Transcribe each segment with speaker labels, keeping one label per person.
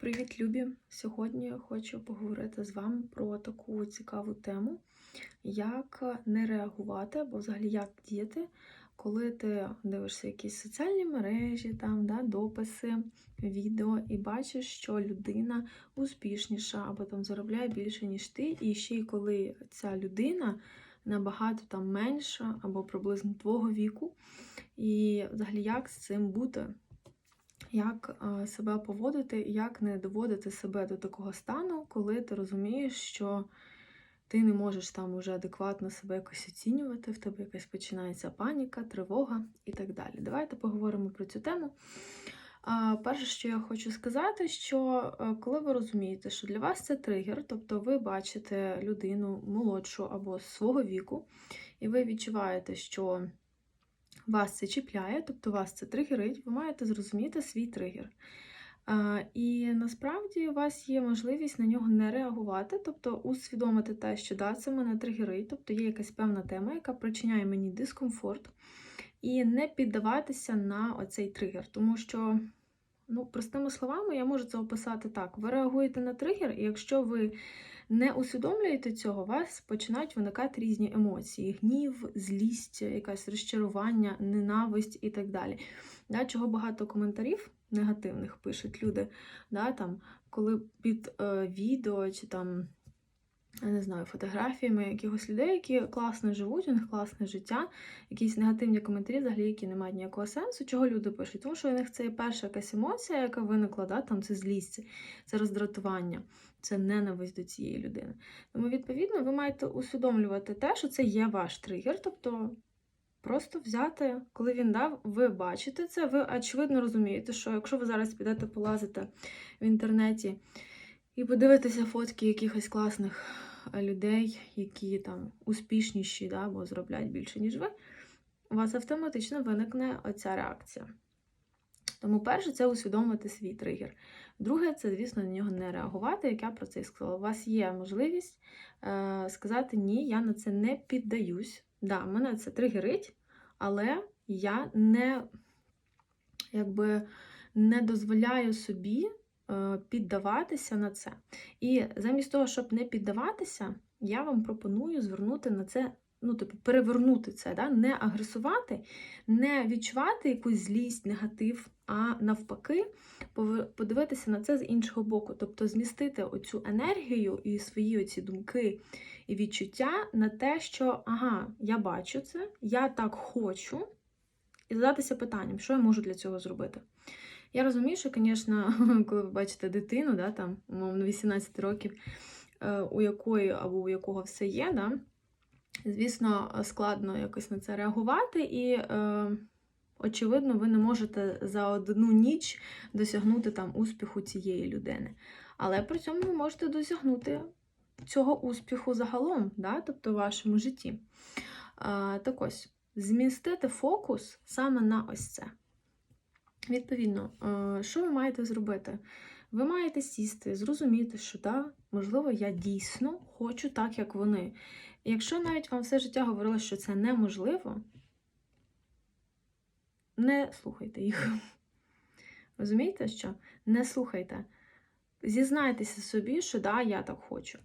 Speaker 1: Привіт, любі! Сьогодні хочу поговорити з вами про таку цікаву тему, як не реагувати, або взагалі як діяти, коли ти дивишся якісь соціальні мережі, там, да, дописи, відео, і бачиш, що людина успішніша або там заробляє більше, ніж ти, і ще й коли ця людина набагато там менша або приблизно твого віку, і взагалі як з цим бути як е, себе поводити, як не доводити себе до такого стану, коли ти розумієш, що ти не можеш там уже адекватно себе якось оцінювати, в тебе якась починається паніка, тривога і так далі. Давайте поговоримо про цю тему. Перше, що я хочу сказати, що е, коли ви розумієте, що для вас це тригер, тобто ви бачите людину молодшу або свого віку, і ви відчуваєте, що вас це чіпляє, тобто вас це тригерить, ви маєте зрозуміти свій тригер. І насправді у вас є можливість на нього не реагувати, тобто усвідомити те, що да, це мене тригерить, тобто є якась певна тема, яка причиняє мені дискомфорт, і не піддаватися на оцей тригер. Тому що, ну, простими словами, я можу це описати так: ви реагуєте на тригер, і якщо ви не усвідомлюєте цього, у вас починають виникати різні емоції: гнів, злість, якесь розчарування, ненависть і так далі. Да, Чого багато коментарів негативних пишуть люди, да, там, коли під е, відео чи там. Я не знаю, фотографіями якихось людей, які класно живуть, у них класне життя, якісь негативні коментарі, взагалі, які не мають ніякого сенсу. Чого люди пишуть? Тому що у них це є перша якась емоція, яка виникла, да? там це злість, це роздратування, це ненависть до цієї людини. Тому, відповідно, ви маєте усвідомлювати те, що це є ваш тригер, тобто. Просто взяти, коли він дав, ви бачите це, ви очевидно розумієте, що якщо ви зараз підете полазити в інтернеті і подивитися фотки якихось класних людей, які там успішніші, да, або зробляють більше, ніж ви, у вас автоматично виникне оця реакція. Тому, перше, це усвідомити свій тригер. Друге, це, звісно, на нього не реагувати, як я про це і сказала. У вас є можливість е, сказати ні, я на це не піддаюсь. Да, мене це тригерить, але я не, якби, не дозволяю собі е, піддаватися на це. І замість того, щоб не піддаватися, я вам пропоную звернути на це ну, типу, перевернути це, да? не агресувати, не відчувати якусь злість, негатив, а навпаки, подивитися на це з іншого боку. Тобто змістити оцю енергію і свої оці думки і відчуття на те, що ага, я бачу це, я так хочу, і задатися питанням, що я можу для цього зробити. Я розумію, що, звісно, коли ви бачите дитину, да, там, умовно, 18 років, е, у якої або у якого все є, да, Звісно, складно якось на це реагувати, і, е, очевидно, ви не можете за одну ніч досягнути там успіху цієї людини. Але при цьому ви можете досягнути цього успіху загалом, да? тобто в вашому житті. Е, так ось, змістити фокус саме на ось це. Відповідно, е, що ви маєте зробити? Ви маєте сісти, зрозуміти, що так, можливо, я дійсно хочу так, як вони. Якщо навіть вам все життя говорили, що це неможливо, не слухайте їх. Розумієте, що? Не слухайте. Зізнайтеся собі, що да, я так хочу.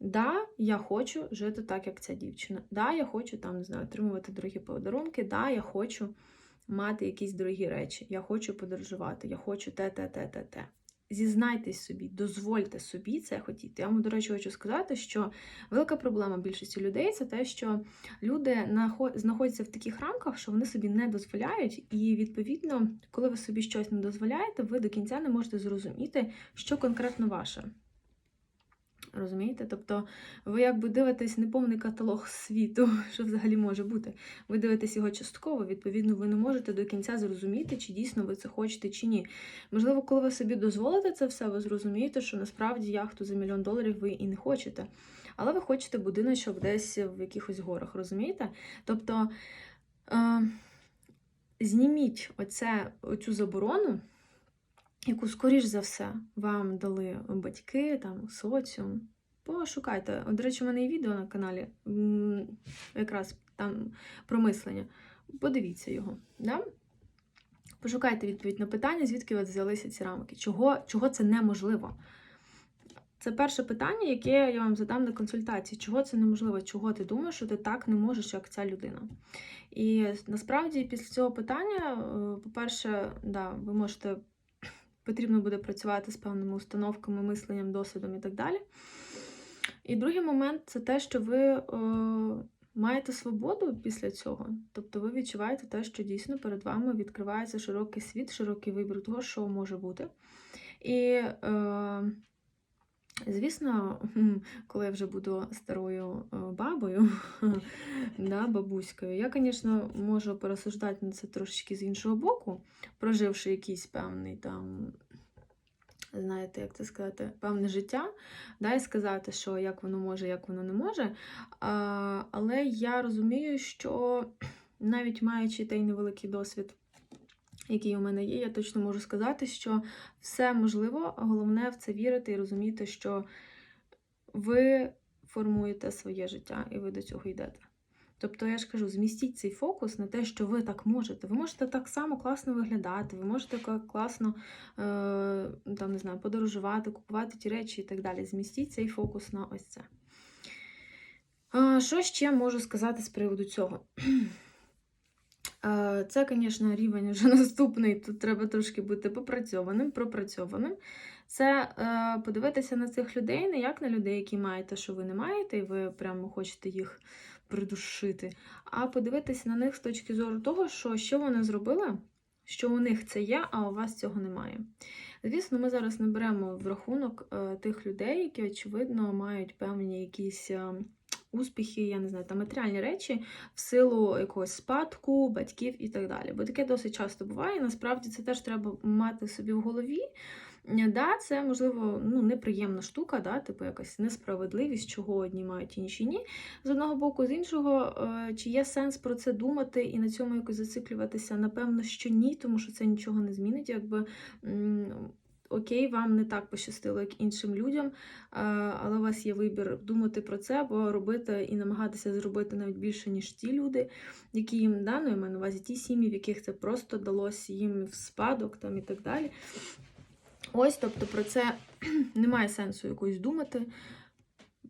Speaker 1: Да, я хочу жити так, як ця дівчина. Да, я хочу там, не знаю, отримувати дорогі подарунки. Да, я хочу мати якісь дорогі речі. Я хочу подорожувати, я хочу те, те, те, те, те. Зізнайтесь собі, дозвольте собі це хотіти. Я вам, до речі, хочу сказати, що велика проблема більшості людей це те, що люди знаходяться в таких рамках, що вони собі не дозволяють, і відповідно, коли ви собі щось не дозволяєте, ви до кінця не можете зрозуміти, що конкретно ваше. Розумієте? Тобто ви якби дивитесь не повний каталог світу, що взагалі може бути. Ви дивитесь його частково, відповідно, ви не можете до кінця зрозуміти, чи дійсно ви це хочете, чи ні. Можливо, коли ви собі дозволите це все, ви зрозумієте, що насправді яхту за мільйон доларів ви і не хочете. Але ви хочете будиночок десь в якихось горах, розумієте? Тобто е, зніміть оце, оцю заборону яку, скоріш за все, вам дали батьки, там, соціум. Пошукайте. До речі, у мене є відео на каналі, якраз там про мислення. Подивіться його. Да? Пошукайте відповідь на питання, звідки у вас взялися ці рамки, чого, чого це неможливо. Це перше питання, яке я вам задам на консультації. Чого це неможливо? Чого ти думаєш, що ти так не можеш, як ця людина? І насправді після цього питання, е, по-перше, да, ви можете, потрібно буде працювати з певними установками, мисленням, досвідом і так далі. І другий момент це те, що ви е, маєте свободу після цього. Тобто ви відчуваєте те, що дійсно перед вами відкривається широкий світ, широкий вибір того, що може бути. І е, Звісно, коли я вже буду старою е, бабою, да, бабуською, я, звісно, можу порозсуждати на це трошечки з іншого боку, проживши якийсь певний там, знаєте, як це сказати, певне життя, да, і сказати, що як воно може, як воно не може. А, Але я розумію, що навіть маючи той невеликий досвід який у мене є, я точно можу сказати, що все можливо, головне в це вірити і розуміти, що ви формуєте своє життя і ви до цього йдете. Тобто, я ж кажу, змістіть цей фокус на те, що ви так можете. Ви можете так само класно виглядати, ви можете класно е, там, не знаю, подорожувати, купувати ті речі і так далі. Змістіть цей фокус на ось це. Що ще можу сказати з приводу цього? Це, звісно, рівень вже наступний. Тут треба трошки бути попрацьованим, пропрацьованим. Це е, подивитися на цих людей, не як на людей, які маєте, що ви не маєте, і ви прямо хочете їх придушити, а подивитися на них з точки зору того, що що вони зробили, що у них це є, а у вас цього немає. Звісно, ми зараз не беремо в рахунок е, тих людей, які, очевидно, мають певні якісь. Успіхи, я не знаю, там матеріальні речі в силу якогось спадку, батьків і так далі. Бо таке досить часто буває. Насправді це теж треба мати собі в голові. Да, Це, можливо, ну, неприємна штука, да, типу якась несправедливість, чого одні мають інші ні. З одного боку, з іншого, е, чи є сенс про це думати і на цьому якось зациклюватися? Напевно, що ні, тому що це нічого не змінить. Якби окей, вам не так пощастило, як іншим людям, але у вас є вибір думати про це, або робити і намагатися зробити навіть більше, ніж ті люди, які їм да, ну, я маю на увазі ті сім'ї, в яких це просто далося їм в спадок там, і так далі. Ось, тобто, про це немає сенсу якось думати.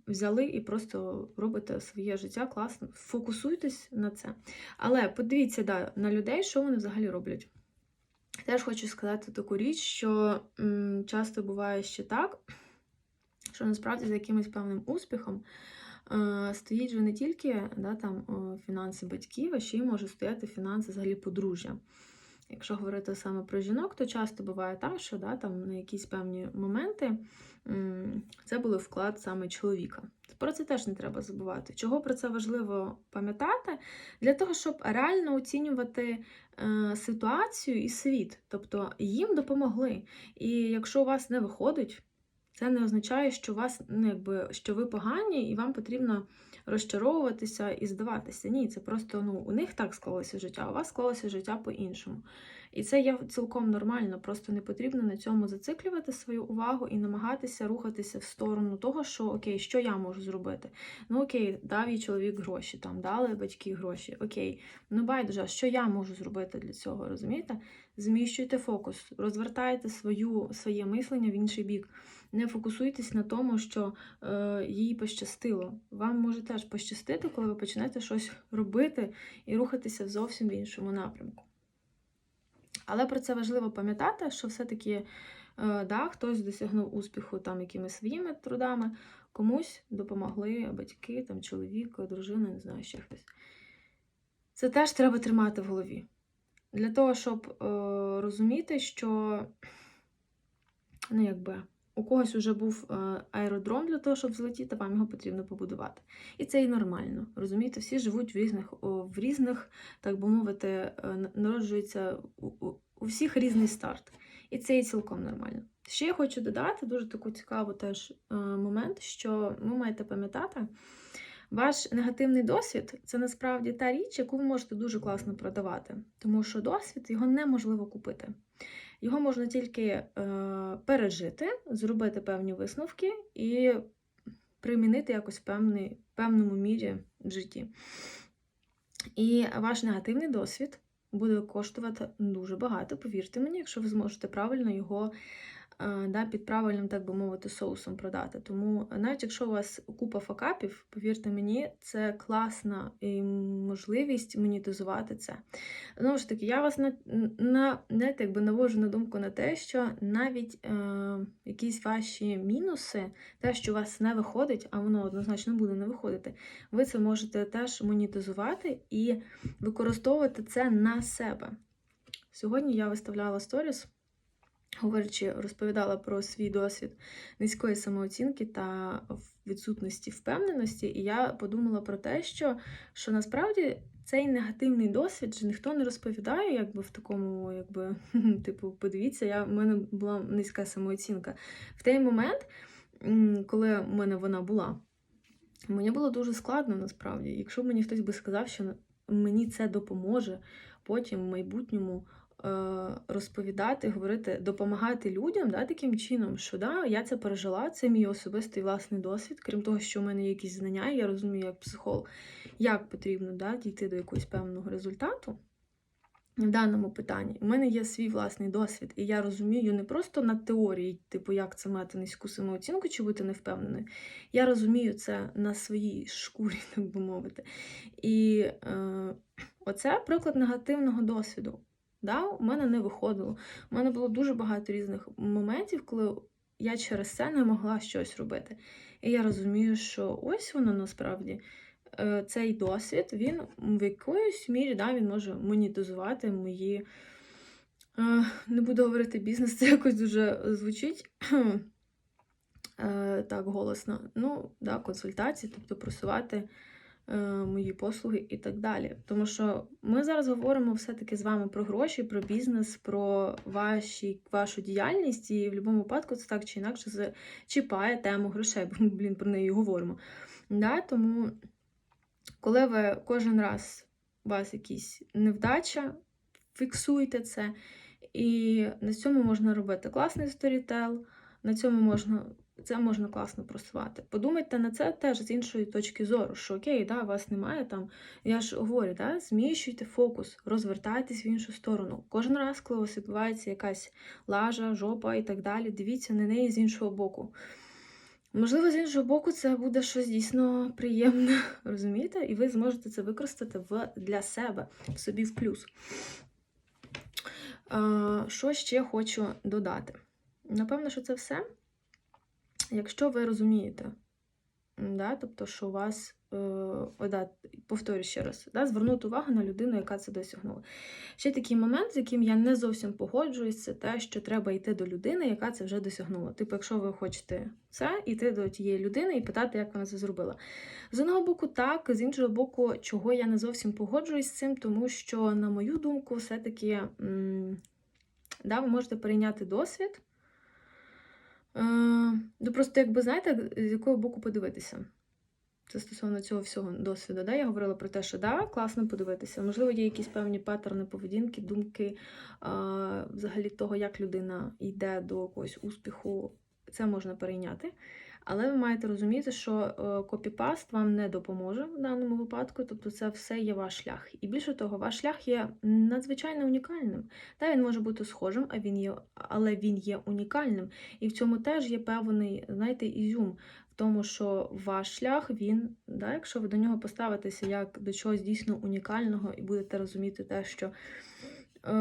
Speaker 1: Взяли і просто робите своє життя класно. Фокусуйтесь на це. Але подивіться да, на людей, що вони взагалі роблять. Теж хочу сказати таку річ, що м, часто буває ще так, що насправді за якимось певним успіхом е, стоїть вже не тільки да, там, фінанси батьків, а ще й може стояти фінанси взагалі подружжя. Якщо говорити саме про жінок, то часто буває так, що да, там, на якісь певні моменти це був вклад саме чоловіка. Про це теж не треба забувати. Чого про це важливо пам'ятати? Для того, щоб реально оцінювати е, ситуацію і світ. Тобто їм допомогли. І якщо у вас не виходить, це не означає, що вас, ну, якби, що ви погані, і вам потрібно розчаровуватися і здаватися. Ні, це просто ну, у них так склалося життя, а у вас склалося життя по-іншому. І це є цілком нормально, просто не потрібно на цьому зациклювати свою увагу і намагатися рухатися в сторону того, що окей, що я можу зробити? Ну окей, дав їй чоловік гроші, там дали батьки гроші. Окей, ну байдуже, що я можу зробити для цього? Розумієте? Зміщуйте фокус, розвертайте свою, своє мислення в інший бік. Не фокусуйтесь на тому, що е, їй пощастило. Вам може теж пощастити, коли ви почнете щось робити і рухатися в зовсім в іншому напрямку. Але про це важливо пам'ятати, що все-таки е, да, хтось досягнув успіху там якимись своїми трудами, комусь допомогли батьки, там, чоловік, дружина, не знаю, ще хтось. Це теж треба тримати в голові. Для того, щоб е, розуміти, що ну, якби, у когось вже був е, аеродром для того, щоб злетіти, вам його потрібно побудувати. І це і нормально. Розумієте, всі живуть в різних, в різних, так би мовити, е, народжується у, у всіх різний старт. І це і цілком нормально. Ще я хочу додати дуже таку цікаву теж е, момент, що ви маєте пам'ятати, ваш негативний досвід це насправді та річ, яку ви можете дуже класно продавати, тому що досвід його неможливо купити. Його можна тільки е, пережити, зробити певні висновки і примінити якось в певний, певному мірі в житті. І ваш негативний досвід буде коштувати дуже багато, повірте мені, якщо ви зможете правильно його да, під правильним, так би мовити, соусом продати. Тому навіть якщо у вас купа факапів, повірте мені, це класна можливість монетизувати це. Знову ж таки, я вас на, на знаєте, якби навожу на думку на те, що навіть е, якісь ваші мінуси, те, що у вас не виходить, а воно однозначно буде не виходити, ви це можете теж монетизувати і використовувати це на себе. Сьогодні я виставляла сторіс, говорячи, розповідала про свій досвід низької самооцінки та відсутності впевненості, і я подумала про те, що, що насправді цей негативний досвід же ніхто не розповідає, якби в такому, якби, типу, подивіться, я, в мене була низька самооцінка. В той момент, коли в мене вона була, мені було дуже складно насправді. Якщо мені хтось би сказав, що мені це допоможе потім в майбутньому розповідати, говорити, допомагати людям да, таким чином, що да, я це пережила, це мій особистий власний досвід. Крім того, що в мене є якісь знання, я розумію, як психолог, як потрібно да, дійти до якогось певного результату. В даному питанні у мене є свій власний досвід, і я розумію не просто на теорії, типу, як це мати низьку самооцінку чи бути невпевненою. Я розумію це на своїй шкурі, так би мовити. І е, оце приклад негативного досвіду. Да? У мене не виходило. У мене було дуже багато різних моментів, коли я через це не могла щось робити. І я розумію, що ось воно насправді. Е, цей досвід, він в якоїсь мірі да, він може монетизувати мої. Е, Не буду говорити бізнес, це якось дуже звучить е, так голосно. Ну, да, консультації, тобто просувати мої послуги і так далі. Тому що ми зараз говоримо все-таки з вами про гроші, про бізнес, про ваші, вашу діяльність, і в будь-якому випадку це так чи інакше зачіпає тему грошей, бо ми, про неї говоримо. Да, Тому. Коли ви кожен раз у вас якісь невдача, фіксуйте це. І на цьому можна робити класний сторітел, на цьому можна. Це можна класно просувати. Подумайте на це теж з іншої точки зору, що окей, да, вас немає там. Я ж говорю, да, зміщуйте фокус, розвертайтесь в іншу сторону. Кожен раз, коли у вас відбувається якась лажа, жопа і так далі, дивіться на неї з іншого боку. Можливо, з іншого боку, це буде щось дійсно приємне, розумієте? І ви зможете це використати в, для себе, в собі в плюс. А, Що ще хочу додати? Напевно, що це все. Якщо ви розумієте, да, тобто, що у вас Е, да, повторю ще раз, да, звернути увагу на людину, яка це досягнула. Ще такий момент, з яким я не зовсім погоджуюсь, це те, що треба йти до людини, яка це вже досягнула. Типу, якщо ви хочете це, йти до тієї людини і питати, як вона це зробила. З одного боку, так, з іншого боку, чого я не зовсім погоджуюсь з цим, тому що, на мою думку, все-таки да, ви можете перейняти досвід. Е, ну, Просто, якби знаєте, з якого боку подивитися. Це стосовно цього всього досвіду. Да? Я говорила про те, що да, класно подивитися. Можливо, є якісь певні паттерни поведінки, думки а, взагалі того, як людина йде до якогось успіху, це можна перейняти. Але ви маєте розуміти, що е, копіпаст вам не допоможе в даному випадку, тобто це все є ваш шлях. І більше того, ваш шлях є надзвичайно унікальним. Та він може бути схожим, а він є, але він є унікальним. І в цьому теж є певний, знаєте, ізюм в тому, що ваш шлях, він, да, якщо ви до нього поставитеся як до чогось дійсно унікального, і будете розуміти те, що е,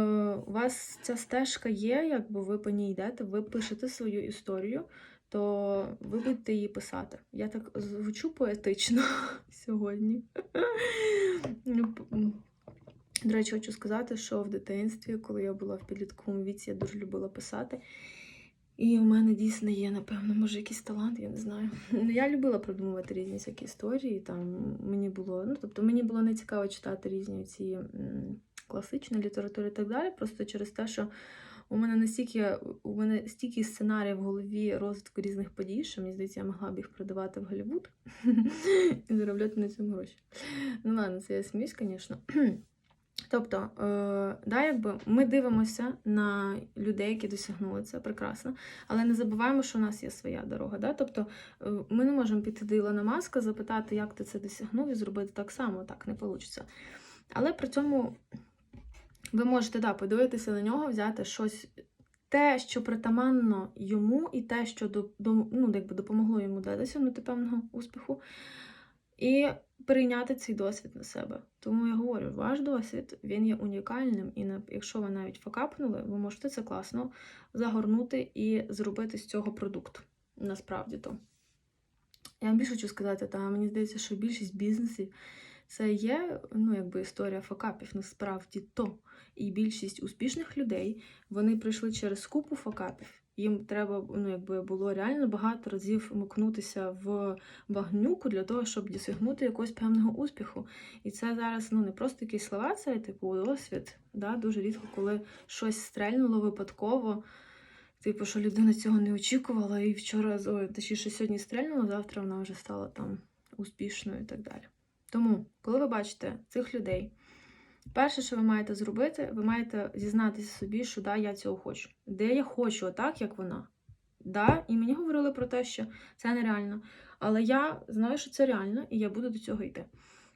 Speaker 1: у вас ця стежка є, якби ви по ній йдете, ви пишете свою історію, то ви будете її писати. Я так звучу поетично сьогодні. Ну, до речі, хочу сказати, що в дитинстві, коли я була в підлітковому віці, я дуже любила писати. І у мене дійсно є, напевно, може, якийсь талант, я не знаю. Я любила придумувати різні всякі історії. Там мені було, ну тобто мені було не цікаво читати різні ці класичні літератури і так далі. Просто через те, що у мене настільки у мене стільки сценаріїв в голові розвитку різних подій, що мені здається, я могла б їх продавати в Голлівуд і заробляти на цьому гроші. Ну ладно, це я сміюсь, звісно. Тобто, е, да, якби ми дивимося на людей, які досягнули це прекрасно, але не забуваємо, що у нас є своя дорога. Да? Тобто е, ми не можемо піти до Ілона Маска, запитати, як ти це досягнув, і зробити так само, так не вийде. Але при цьому ви можете да, подивитися на нього, взяти щось, те, що притаманно йому, і те, що до, до, ну, якби допомогло йому досягнути певного успіху, і прийняти цей досвід на себе. Тому я говорю, ваш досвід він є унікальним, і якщо ви навіть факапнули, ви можете це класно загорнути і зробити з цього продукт. Насправді то. Я вам більше хочу сказати, та мені здається, що більшість бізнесів це є ну, якби історія факапів, насправді то. І більшість успішних людей вони пройшли через купу факапів. Їм треба ну, якби було реально багато разів мокнутися в багнюку для того, щоб досягнути якогось певного успіху. І це зараз ну, не просто якісь слова, це типу досвід. Да? Дуже рідко, коли щось стрельнуло випадково. Типу, що людина цього не очікувала, і вчора, ой, точніше, сьогодні стрельнула, завтра вона вже стала там успішною і так далі. Тому, коли ви бачите цих людей, перше, що ви маєте зробити, ви маєте зізнатися собі, що да, я цього хочу. Де я хочу, отак, як вона. Да, І мені говорили про те, що це нереально. Але я знаю, що це реально, і я буду до цього йти.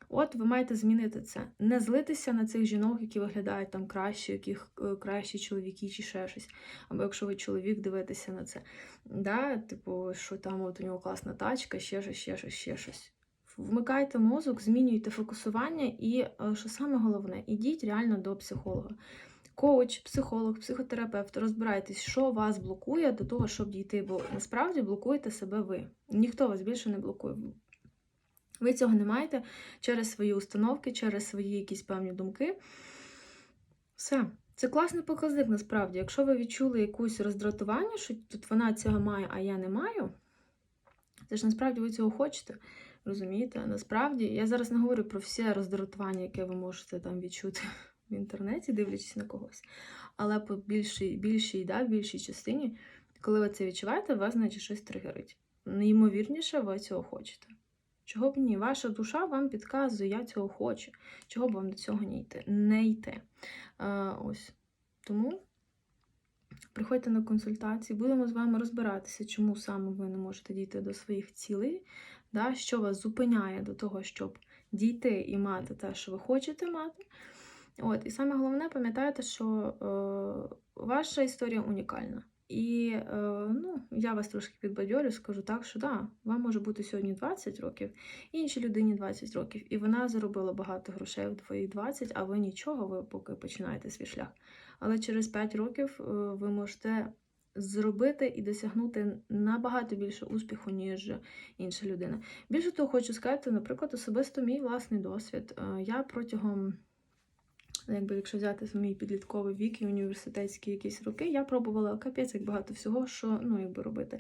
Speaker 1: От ви маєте змінити це. Не злитися на цих жінок, які виглядають там краще, яких е, кращі чоловіки чи ще щось. Або якщо ви чоловік дивитеся на це. Да, Типу, що там от у нього класна тачка, ще щось, ще щось, ще щось. Вмикайте мозок, змінюйте фокусування, і е, що саме головне, ідіть реально до психолога. Коуч, психолог, психотерапевт, розбирайтесь, що вас блокує до того, щоб дійти, бо насправді блокуєте себе ви. Ніхто вас більше не блокує. Ви цього не маєте через свої установки, через свої якісь певні думки. Все. Це класний показник насправді. Якщо ви відчули якусь роздратування, що тут вона цього має, а я не маю, це ж насправді ви цього хочете. Розумієте? Насправді, я зараз не говорю про все роздратування, яке ви можете там відчути в інтернеті, дивлячись на когось. Але по більшій, більшій, да, більшій частині, коли ви це відчуваєте, вас значить щось тригерить. Неймовірніше, ви цього хочете. Чого б ні? Ваша душа вам підказує, я цього хочу. Чого б вам до цього не йти? Не йти. А, ось. Тому приходьте на консультації, будемо з вами розбиратися, чому саме ви не можете дійти до своїх цілей, да, що вас зупиняє до того, щоб дійти і мати те, що ви хочете мати. От, І саме головне, пам'ятайте, що е, ваша історія унікальна. І е, ну, я вас трошки підбадьорю, скажу так, що да, вам може бути сьогодні 20 років, іншій людині 20 років, і вона заробила багато грошей в твої 20, а ви нічого, ви поки починаєте свій шлях. Але через 5 років е, ви можете зробити і досягнути набагато більше успіху, ніж інша людина. Більше того, хочу сказати, наприклад, особисто мій власний досвід. Е, Я протягом якби якщо взяти мій підлітковий вік і університетські якісь роки, я пробувала капець як багато всього, що ну, якби робити.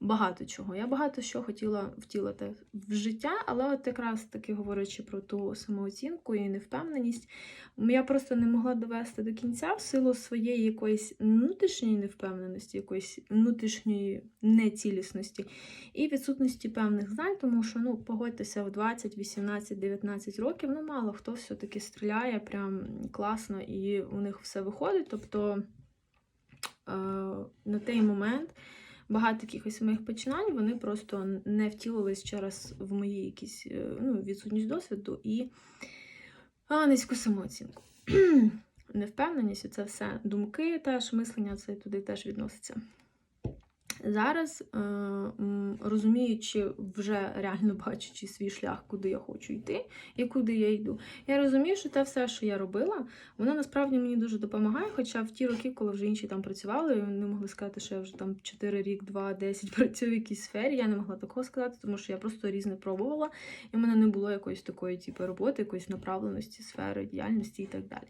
Speaker 1: Багато чого. Я багато що хотіла втілити в життя, але от якраз таки говорячи про ту самооцінку і невпевненість, я просто не могла довести до кінця в силу своєї якоїсь внутрішньої невпевненості, якоїсь внутрішньої нецілісності і відсутності певних знань, тому що ну, погодьтеся в 20, 18, 19 років, ну мало хто все-таки стріляє прям класно і у них все виходить. Тобто е, на той момент багато якихось моїх починань вони просто не втілились через в мої якісь е, ну, відсутність досвіду і низьку самооцінку. Невпевненість це все думки, теж мислення, це туди теж відноситься. Зараз, е, розуміючи, вже реально бачачи свій шлях, куди я хочу йти і куди я йду, я розумію, що те все, що я робила, воно насправді мені дуже допомагає. Хоча в ті роки, коли вже інші там працювали, не могли сказати, що я вже там 4 рік, 2, 10 працюю в якійсь сфері. Я не могла такого сказати, тому що я просто різне пробувала, і в мене не було якоїсь такої типу, роботи, якоїсь направленості, сфери, діяльності і так далі.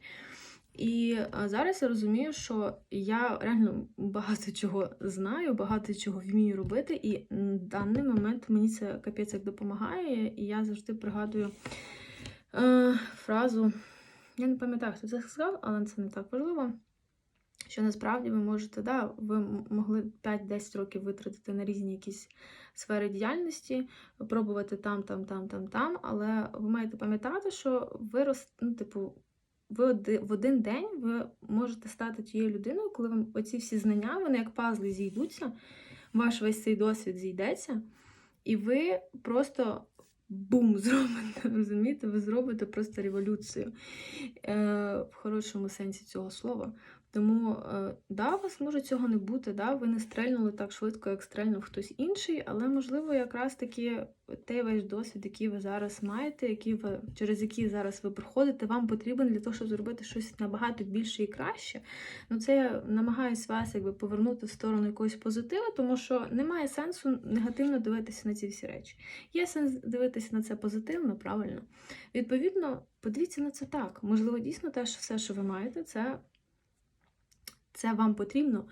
Speaker 1: І зараз я розумію, що я реально багато чого знаю, багато чого вмію робити, і в даний момент мені це капець як допомагає. І я завжди пригадую е, фразу. Я не пам'ятаю, хто це сказав, але це не так важливо. Що насправді ви можете, да, ви могли 5-10 років витратити на різні якісь сфери діяльності, пробувати там, там, там, там, там, але ви маєте пам'ятати, що ви роз, ну, типу, ви в один день ви можете стати тією людиною, коли вам оці всі знання, вони як пазли зійдуться, ваш весь цей досвід зійдеться, і ви просто бум зробите. Розумієте, ви зробите просто революцію е, в хорошому сенсі цього слова. Тому, е, да, у вас може цього не бути, да, ви не стрельнули так швидко, як стрельнув хтось інший, але можливо, якраз таки той ваш досвід, який ви зараз маєте, який ви, через який зараз ви проходите, вам потрібен для того, щоб зробити щось набагато більше і краще. Ну, це я намагаюсь вас якби повернути в сторону якогось позитиву, тому що немає сенсу негативно дивитися на ці всі речі. Є сенс дивитися на це позитивно, правильно. Відповідно, подивіться на це так. Можливо, дійсно те, що все, що ви маєте, це це вам потрібно.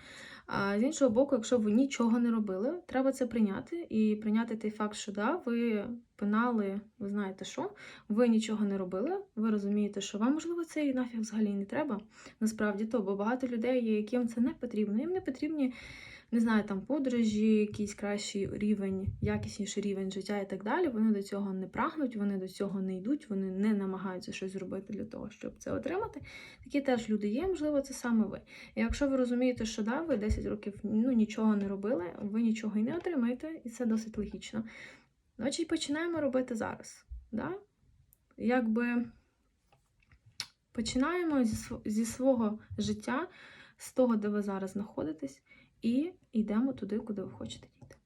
Speaker 1: А з іншого боку, якщо ви нічого не робили, треба це прийняти і прийняти той факт, що да, ви пинали, ви знаєте що, ви нічого не робили, ви розумієте, що вам, можливо, це і нафіг взагалі не треба. Насправді то, бо багато людей є, яким це не потрібно. Їм не потрібні, не знаю, там подорожі, якийсь кращий рівень, якісніший рівень життя і так далі. Вони до цього не прагнуть, вони до цього не йдуть, вони не намагаються щось зробити для того, щоб це отримати. Такі теж люди є, можливо, це саме ви. І якщо ви розумієте, що да, ви 10 років ну, нічого не робили, ви нічого і не отримаєте, і це досить логічно. Значить, починаємо робити зараз. Да? Якби починаємо зі, зі свого життя, з того, де ви зараз знаходитесь, і йдемо туди, куди ви хочете дійти.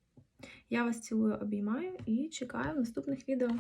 Speaker 1: Я вас цілую, обіймаю і чекаю в наступних відео.